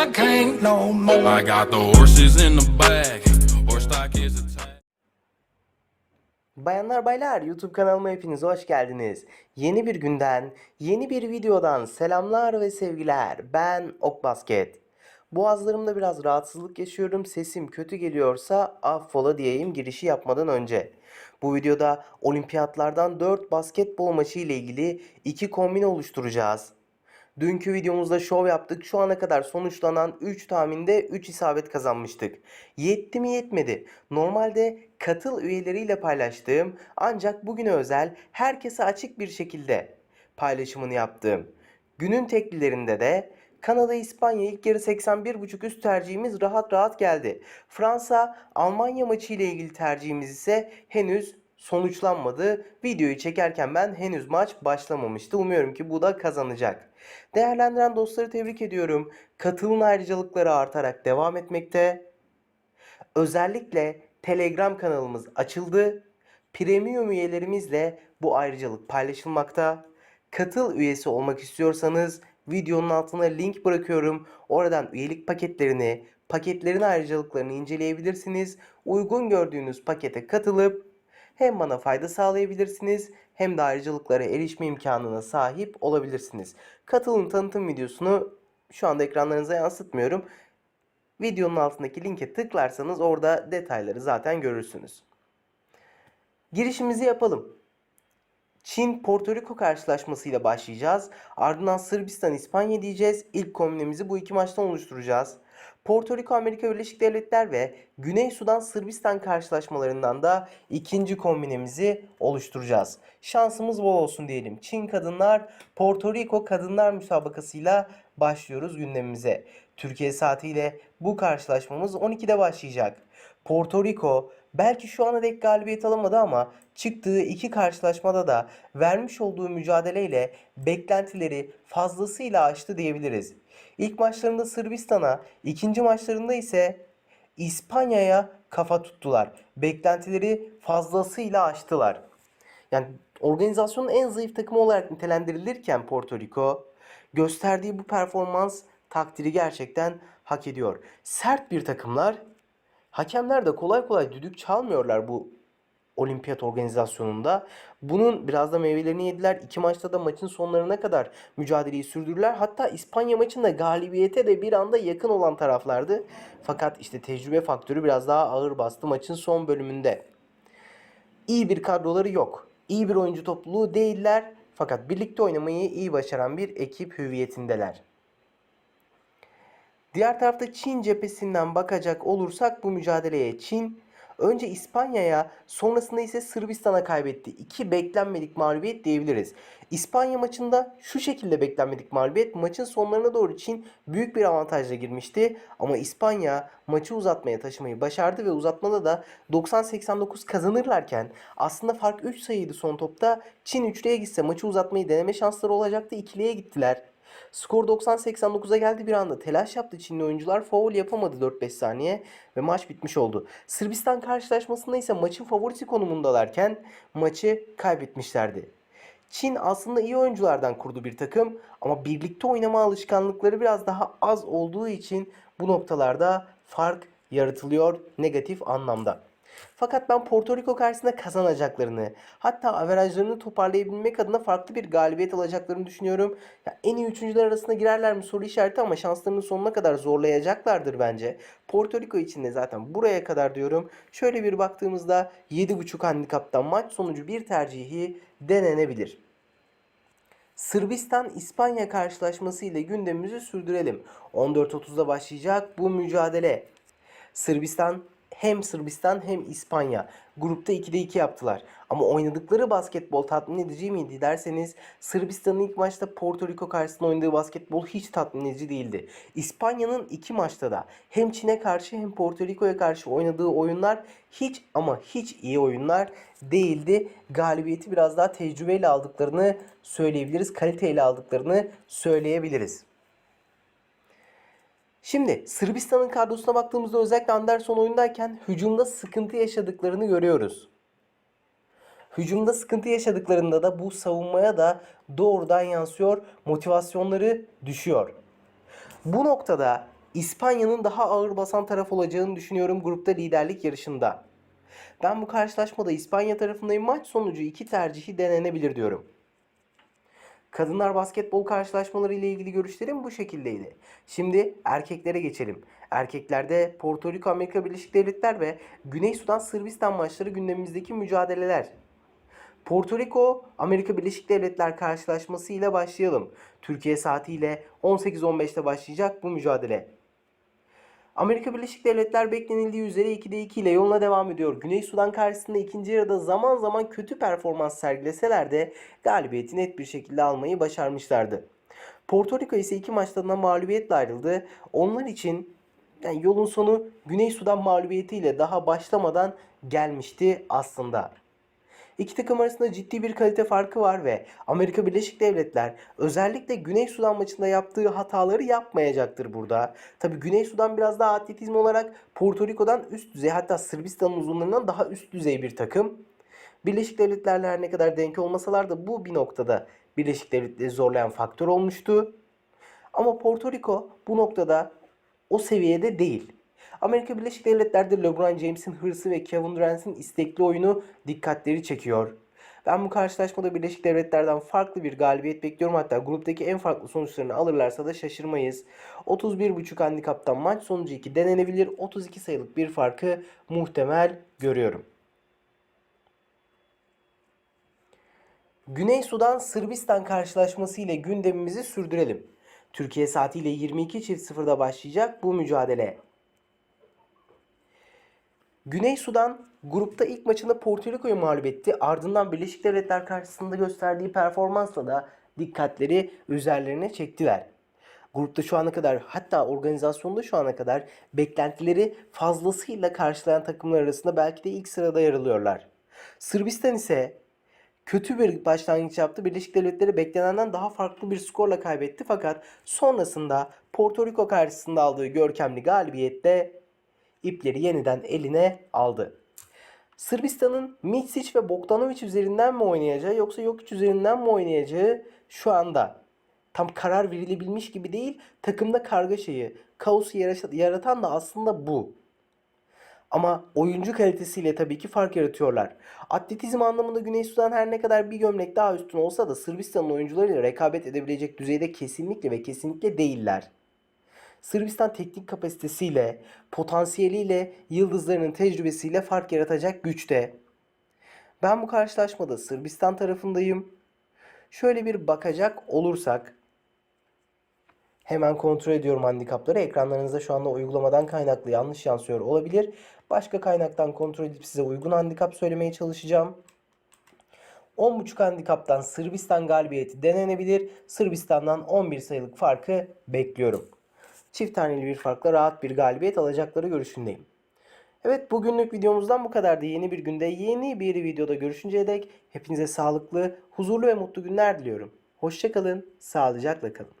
I can't no more. I got the horses in the back. Horse stock is attached. Bayanlar baylar YouTube kanalıma hepiniz hoş geldiniz. Yeni bir günden, yeni bir videodan selamlar ve sevgiler. Ben Ok Basket. Boğazlarımda biraz rahatsızlık yaşıyorum. Sesim kötü geliyorsa affola diyeyim girişi yapmadan önce. Bu videoda olimpiyatlardan 4 basketbol maçı ile ilgili 2 kombin oluşturacağız. Dünkü videomuzda şov yaptık. Şu ana kadar sonuçlanan 3 tahminde 3 isabet kazanmıştık. Yetti mi yetmedi. Normalde katıl üyeleriyle paylaştığım ancak bugüne özel herkese açık bir şekilde paylaşımını yaptığım. Günün teklilerinde de Kanada İspanya ilk yarı 81.5 üst tercihimiz rahat rahat geldi. Fransa Almanya maçı ile ilgili tercihimiz ise henüz sonuçlanmadı. Videoyu çekerken ben henüz maç başlamamıştı. Umuyorum ki bu da kazanacak. Değerlendiren dostları tebrik ediyorum. Katılım ayrıcalıkları artarak devam etmekte. Özellikle Telegram kanalımız açıldı. Premium üyelerimizle bu ayrıcalık paylaşılmakta. Katıl üyesi olmak istiyorsanız videonun altına link bırakıyorum. Oradan üyelik paketlerini, paketlerin ayrıcalıklarını inceleyebilirsiniz. Uygun gördüğünüz pakete katılıp hem bana fayda sağlayabilirsiniz hem de ayrıcalıklara erişme imkanına sahip olabilirsiniz. Katılın tanıtım videosunu şu anda ekranlarınıza yansıtmıyorum. Videonun altındaki linke tıklarsanız orada detayları zaten görürsünüz. Girişimizi yapalım. Çin Porto Rico karşılaşmasıyla başlayacağız. Ardından Sırbistan İspanya diyeceğiz. İlk kombinemizi bu iki maçtan oluşturacağız. Porto Rico Amerika Birleşik Devletler ve Güney Sudan Sırbistan karşılaşmalarından da ikinci kombinemizi oluşturacağız. Şansımız bol olsun diyelim. Çin kadınlar Porto Rico kadınlar müsabakasıyla başlıyoruz gündemimize. Türkiye saatiyle bu karşılaşmamız 12'de başlayacak. Porto Rico belki şu ana dek galibiyet alamadı ama çıktığı iki karşılaşmada da vermiş olduğu mücadeleyle beklentileri fazlasıyla aştı diyebiliriz. İlk maçlarında Sırbistan'a, ikinci maçlarında ise İspanya'ya kafa tuttular. Beklentileri fazlasıyla aştılar. Yani organizasyonun en zayıf takımı olarak nitelendirilirken Porto Rico gösterdiği bu performans takdiri gerçekten hak ediyor. Sert bir takımlar. Hakemler de kolay kolay düdük çalmıyorlar bu olimpiyat organizasyonunda. Bunun biraz da meyvelerini yediler. İki maçta da maçın sonlarına kadar mücadeleyi sürdürdüler. Hatta İspanya maçında galibiyete de bir anda yakın olan taraflardı. Fakat işte tecrübe faktörü biraz daha ağır bastı maçın son bölümünde. İyi bir kadroları yok. İyi bir oyuncu topluluğu değiller. Fakat birlikte oynamayı iyi başaran bir ekip hüviyetindeler. Diğer tarafta Çin cephesinden bakacak olursak bu mücadeleye Çin önce İspanya'ya sonrasında ise Sırbistan'a kaybetti. İki beklenmedik mağlubiyet diyebiliriz. İspanya maçında şu şekilde beklenmedik mağlubiyet. Maçın sonlarına doğru Çin büyük bir avantajla girmişti. Ama İspanya maçı uzatmaya taşımayı başardı ve uzatmada da 90-89 kazanırlarken aslında fark 3 sayıydı son topta. Çin üçlüye gitse maçı uzatmayı deneme şansları olacaktı. İkiliye gittiler. Skor 90-89'a geldi bir anda. Telaş yaptı Çinli oyuncular. Foul yapamadı 4-5 saniye ve maç bitmiş oldu. Sırbistan karşılaşmasında ise maçın favorisi konumundalarken maçı kaybetmişlerdi. Çin aslında iyi oyunculardan kurdu bir takım ama birlikte oynama alışkanlıkları biraz daha az olduğu için bu noktalarda fark yaratılıyor negatif anlamda. Fakat ben Porto Rico karşısında kazanacaklarını, hatta averajlarını toparlayabilmek adına farklı bir galibiyet alacaklarını düşünüyorum. Ya en iyi üçüncüler arasına girerler mi soru işareti ama şanslarını sonuna kadar zorlayacaklardır bence. Porto Rico için de zaten buraya kadar diyorum. Şöyle bir baktığımızda 7.5 handikaptan maç sonucu bir tercihi denenebilir. Sırbistan-İspanya karşılaşması ile gündemimizi sürdürelim. 14.30'da başlayacak bu mücadele. Sırbistan hem Sırbistan hem İspanya grupta 2'de 2 yaptılar. Ama oynadıkları basketbol tatmin edici miydi derseniz Sırbistan'ın ilk maçta Porto Rico karşısında oynadığı basketbol hiç tatmin edici değildi. İspanya'nın iki maçta da hem Çin'e karşı hem Porto Rico'ya karşı oynadığı oyunlar hiç ama hiç iyi oyunlar değildi. Galibiyeti biraz daha tecrübeyle aldıklarını söyleyebiliriz. Kaliteyle aldıklarını söyleyebiliriz. Şimdi Sırbistan'ın kadrosuna baktığımızda özellikle Anderson oyundayken hücumda sıkıntı yaşadıklarını görüyoruz. Hücumda sıkıntı yaşadıklarında da bu savunmaya da doğrudan yansıyor. Motivasyonları düşüyor. Bu noktada İspanya'nın daha ağır basan taraf olacağını düşünüyorum grupta liderlik yarışında. Ben bu karşılaşmada İspanya tarafındayım. Maç sonucu iki tercihi denenebilir diyorum. Kadınlar basketbol karşılaşmaları ile ilgili görüşlerim bu şekildeydi. Şimdi erkeklere geçelim. Erkeklerde Porto Rico, Amerika Birleşik Devletler ve Güney Sudan, Sırbistan maçları gündemimizdeki mücadeleler. Porto Rico, Amerika Birleşik Devletler karşılaşması ile başlayalım. Türkiye saatiyle 18.15'te başlayacak bu mücadele. Amerika Birleşik Devletler beklenildiği üzere 2'de 2 ile yoluna devam ediyor. Güney Sudan karşısında ikinci yarıda zaman zaman kötü performans sergileseler de galibiyeti net bir şekilde almayı başarmışlardı. Porto Rico ise iki maçtan da mağlubiyetle ayrıldı. Onlar için yani yolun sonu Güney Sudan mağlubiyetiyle daha başlamadan gelmişti aslında. İki takım arasında ciddi bir kalite farkı var ve Amerika Birleşik Devletler özellikle Güney Sudan maçında yaptığı hataları yapmayacaktır burada. Tabi Güney Sudan biraz daha atletizm olarak Porto Rico'dan üst düzey hatta Sırbistan'ın uzunlarından daha üst düzey bir takım. Birleşik Devletler'le her ne kadar denk olmasalar da bu bir noktada Birleşik Devletleri zorlayan faktör olmuştu. Ama Porto Rico bu noktada o seviyede değil. Amerika Birleşik Devletler'de LeBron James'in hırsı ve Kevin Durant'in istekli oyunu dikkatleri çekiyor. Ben bu karşılaşmada Birleşik Devletler'den farklı bir galibiyet bekliyorum. Hatta gruptaki en farklı sonuçlarını alırlarsa da şaşırmayız. 31.5 handikaptan maç sonucu 2 denenebilir. 32 sayılık bir farkı muhtemel görüyorum. Güney Sudan Sırbistan karşılaşması ile gündemimizi sürdürelim. Türkiye saatiyle 22.00'da başlayacak bu mücadele. Güney Sudan grupta ilk maçında Porto Rico'yu mağlup etti. Ardından Birleşik Devletler karşısında gösterdiği performansla da dikkatleri üzerlerine çektiler. Grupta şu ana kadar hatta organizasyonda şu ana kadar beklentileri fazlasıyla karşılayan takımlar arasında belki de ilk sırada yer alıyorlar. Sırbistan ise kötü bir başlangıç yaptı. Birleşik Devletleri beklenenden daha farklı bir skorla kaybetti fakat sonrasında Porto Rico karşısında aldığı görkemli galibiyette ipleri yeniden eline aldı. Sırbistan'ın Mitsic ve Bogdanovic üzerinden mi oynayacağı yoksa Jokic üzerinden mi oynayacağı şu anda tam karar verilebilmiş gibi değil. Takımda kargaşayı, kaosu yaratan da aslında bu. Ama oyuncu kalitesiyle tabii ki fark yaratıyorlar. Atletizm anlamında Güney Sudan her ne kadar bir gömlek daha üstün olsa da Sırbistan'ın oyuncularıyla rekabet edebilecek düzeyde kesinlikle ve kesinlikle değiller. Sırbistan teknik kapasitesiyle, potansiyeliyle, yıldızlarının tecrübesiyle fark yaratacak güçte. Ben bu karşılaşmada Sırbistan tarafındayım. Şöyle bir bakacak olursak hemen kontrol ediyorum handikapları. Ekranlarınızda şu anda uygulamadan kaynaklı yanlış yansıyor olabilir. Başka kaynaktan kontrol edip size uygun handikap söylemeye çalışacağım. 10.5 handikaptan Sırbistan galibiyeti denenebilir. Sırbistan'dan 11 sayılık farkı bekliyorum çift taneli bir farkla rahat bir galibiyet alacakları görüşündeyim. Evet bugünlük videomuzdan bu kadardı. Yeni bir günde yeni bir videoda görüşünceye dek hepinize sağlıklı, huzurlu ve mutlu günler diliyorum. Hoşçakalın, sağlıcakla kalın.